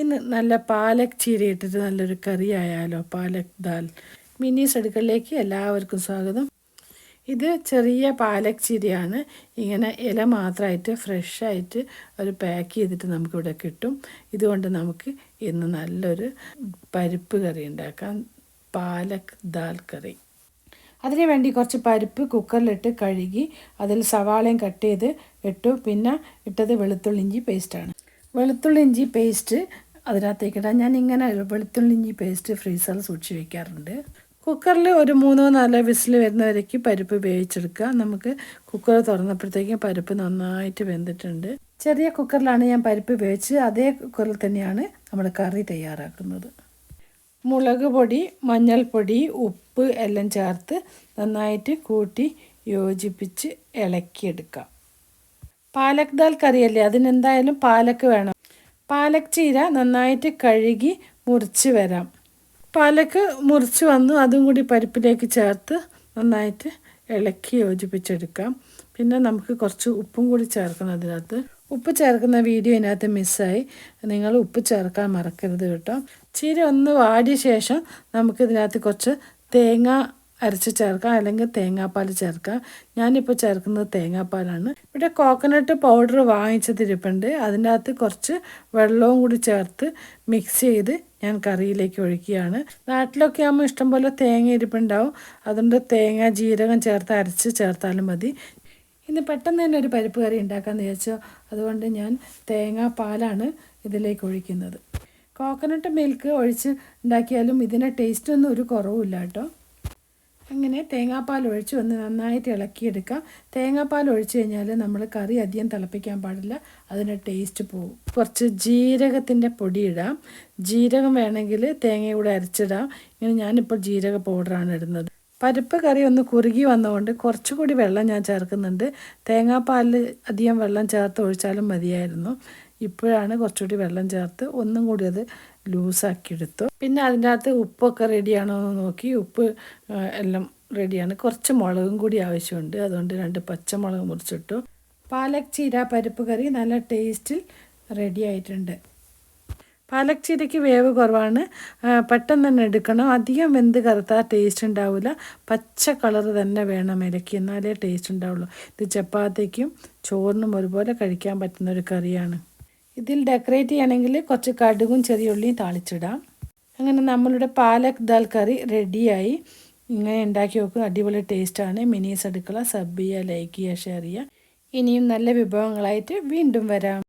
ഇന്ന് നല്ല പാലക് ചീര ഇട്ടിട്ട് നല്ലൊരു കറി ആയാലോ പാലക് ദാൽ. മിനീസ് അടുക്കളയിലേക്ക് എല്ലാവർക്കും സ്വാഗതം. ഇത് ചെറിയ പാലക് ചീരയാണ്. ഇങ്ങനെ ഇല മാത്രമായിട്ട് ഫ്രഷായിട്ട് ഒരു പാക്ക് ചെയ്തിട്ട് നമുക്കിവിടെ കിട്ടും. ഇതുകൊണ്ട് നമുക്ക് ഇന്ന് നല്ലൊരു പരിപ്പ് കറി ഉണ്ടാക്കാം. പാലക് ദാൽ കറി. അതിന് വേണ്ടി കുറച്ച് പരിപ്പ് കുക്കറിലിട്ട് കഴുകി അതിൽ സവാളയും കട്ട് ചെയ്ത് ഇട്ടു. പിന്നെ ഇട്ടത് വെളുത്തുള്ളി ഇഞ്ചി പേസ്റ്റാണ് വെളുത്തുള്ളി ഇഞ്ചി പേസ്റ്റ് അതിനകത്തേക്ക് ഇടാം ഞാൻ ഇങ്ങനെ വെളുത്തുള്ളി ഇഞ്ചി പേസ്റ്റ് ഫ്രീസറിൽ സൂക്ഷിച്ച് വയ്ക്കാറുണ്ട് കുക്കറിൽ ഒരു മൂന്നോ നാലോ വിസിൽ വരുന്നവരേക്ക് പരിപ്പ് വേവിച്ചെടുക്കുക. നമുക്ക് കുക്കർ തുറന്നപ്പോഴത്തേക്കും പരിപ്പ് നന്നായിട്ട് വെന്തിട്ടുണ്ട്. ചെറിയ കുക്കറിലാണ് ഞാൻ പരിപ്പ് വേവിച്ച് അതേ കുക്കറിൽ തന്നെയാണ് നമ്മൾ കറി തയ്യാറാക്കുന്നത്. മുളക് പൊടി മഞ്ഞൾപ്പൊടി ഉപ്പ് എല്ലാം ചേർത്ത് നന്നായിട്ട് കൂട്ടി യോജിപ്പിച്ച് ഇളക്കിയെടുക്കാം. പാലക് ദാൽ കറിയല്ലേ? അതിനെന്തായാലും പാലക്ക് വേണം. പാലക് ചീര നന്നായിട്ട് കഴുകി മുറിച്ച് വരാം. പാലക്ക് മുറിച്ച് വന്നു അതും കൂടി പരിപ്പിലേക്ക് ചേർത്ത് നന്നായിട്ട് ഇളക്കി യോജിപ്പിച്ചെടുക്കാം. പിന്നെ നമുക്ക് കുറച്ച് ഉപ്പും കൂടി ചേർക്കണം അതിനകത്ത്. ഉപ്പ് ചേർക്കുന്ന വീഡിയോ ഇതിനകത്ത് മിസ്സായി. നിങ്ങൾ ഉപ്പ് ചേർക്കാൻ മറക്കരുത് കേട്ടോ. ചീര ഒന്ന് വാടിയ ശേഷം നമുക്ക് ഇതിനകത്ത് കുറച്ച് തേങ്ങ അരച്ച് ചേർക്കാം അല്ലെങ്കിൽ തേങ്ങാപ്പാൽ ചേർക്കാം ഞാനിപ്പോൾ ചേർക്കുന്നത് തേങ്ങാപ്പാലാണ്. ഇവിടെ കോക്കനട്ട് പൗഡർ വാങ്ങിച്ചതിരിപ്പുണ്ട് അതിന്റെ അകത്ത് കുറച്ച് വെള്ളവും കൂടി ചേർത്ത് മിക്സ് ചെയ്ത് ഞാൻ കറിയിലേക്ക് ഒഴിക്കുകയാണ്. നാട്ടിലൊക്കെ ആകുമ്പോൾ ഇഷ്ടംപോലെ തേങ്ങ ഇരിപ്പുണ്ടാവും. അതുകൊണ്ട് തേങ്ങ ജീരകം ചേർത്ത് അരച്ച് ചേർത്താലും മതി. ഇന്ന് പെട്ടെന്ന് തന്നെ ഒരു പരിപ്പ് കറി ഉണ്ടാക്കാമെന്ന് വിചാരിച്ചു. അതുകൊണ്ട് ഞാൻ തേങ്ങാപ്പാലാണ് ഇതിലേക്ക് ഒഴിക്കുന്നത്. കോക്കനട്ട് മിൽക്ക് ഒഴിച്ച് ഉണ്ടാക്കിയാലും ഇതിന് ടേസ്റ്റൊന്നും ഒരു കുറവുമില്ല കേട്ടോ. അങ്ങനെ തേങ്ങാപ്പാൽ ഒഴിച്ച് ഒന്ന് നന്നായിട്ട് ഇളക്കിയെടുക്കാം തേങ്ങാപ്പാൽ ഒഴിച്ച് കഴിഞ്ഞാൽ നമ്മൾ കറി അധികം തിളപ്പിക്കാൻ പാടില്ല. അതിന്റെ ടേസ്റ്റ് പോവും. കുറച്ച് ജീരകത്തിന്റെ പൊടി ഇടാം. ജീരകം വേണമെങ്കിൽ തേങ്ങ കൂടെ അരച്ചിടാം. ഇങ്ങനെ ഞാനിപ്പോൾ ജീരക പൗഡറാണ് ഇടുന്നത്. പരിപ്പ് കറി ഒന്ന് കുറുകി വന്നതുകൊണ്ട് കുറച്ചുകൂടി വെള്ളം ഞാൻ ചേർക്കുന്നുണ്ട്. തേങ്ങാപ്പാലിൽ അധികം വെള്ളം ചേർത്ത് ഒഴിച്ചാലും മതിയായിരുന്നു. ഇപ്പോഴാണ് കുറച്ചുകൂടി വെള്ളം ചേർത്ത് ഒന്നും കൂടി അത് ലൂസാക്കി എടുത്തു പിന്നെ അതിന്റെ അകത്ത് ഉപ്പൊക്കെ റെഡിയാണോ എന്ന് നോക്കി. ഉപ്പ് എല്ലാം റെഡിയാണ്. കുറച്ച് മുളകും കൂടി ആവശ്യമുണ്ട്. അതുകൊണ്ട് രണ്ട് പച്ചമുളക് മുറിച്ചിട്ടു. പാലക് ചീര പരിപ്പ് കറി നല്ല ടേസ്റ്റിൽ റെഡി ആയിട്ടുണ്ട്. പാലക് ചീരയ്ക്ക് വേവ് കുറവാണ്. പെട്ടെന്ന് തന്നെ എടുക്കണം. അധികം വെന്ത് കറുത്താൽ ടേസ്റ്റ് ഉണ്ടാവില്ല പച്ച കളർ തന്നെ വേണം ഇലക്കി എന്നാലേ ടേസ്റ്റ് ഉണ്ടാവുള്ളൂ. ഇത് ചപ്പാത്തിക്കും ചോറിനും ഒരുപോലെ കഴിക്കാൻ പറ്റുന്ന ഒരു കറിയാണ്. ഇതിൽ ഡെക്കറേറ്റ് ചെയ്യണമെങ്കിൽ കുറച്ച് കടുകും ചെറിയ ഉള്ളിയും താളിച്ചിടാം. അങ്ങനെ നമ്മളുടെ പാലക് ദാൽ കറി റെഡിയായി ഇങ്ങനെ ഉണ്ടാക്കി നോക്കുക അടിപൊളി ടേസ്റ്റാണ് മിനീസ് അടുക്കള സബ് ചെയ്യുക ലൈക്ക് ചെയ്യുക ഷെയർ ചെയ്യുക. ഇനിയും നല്ല വിഭവങ്ങളായിട്ട് വീണ്ടും വരാം.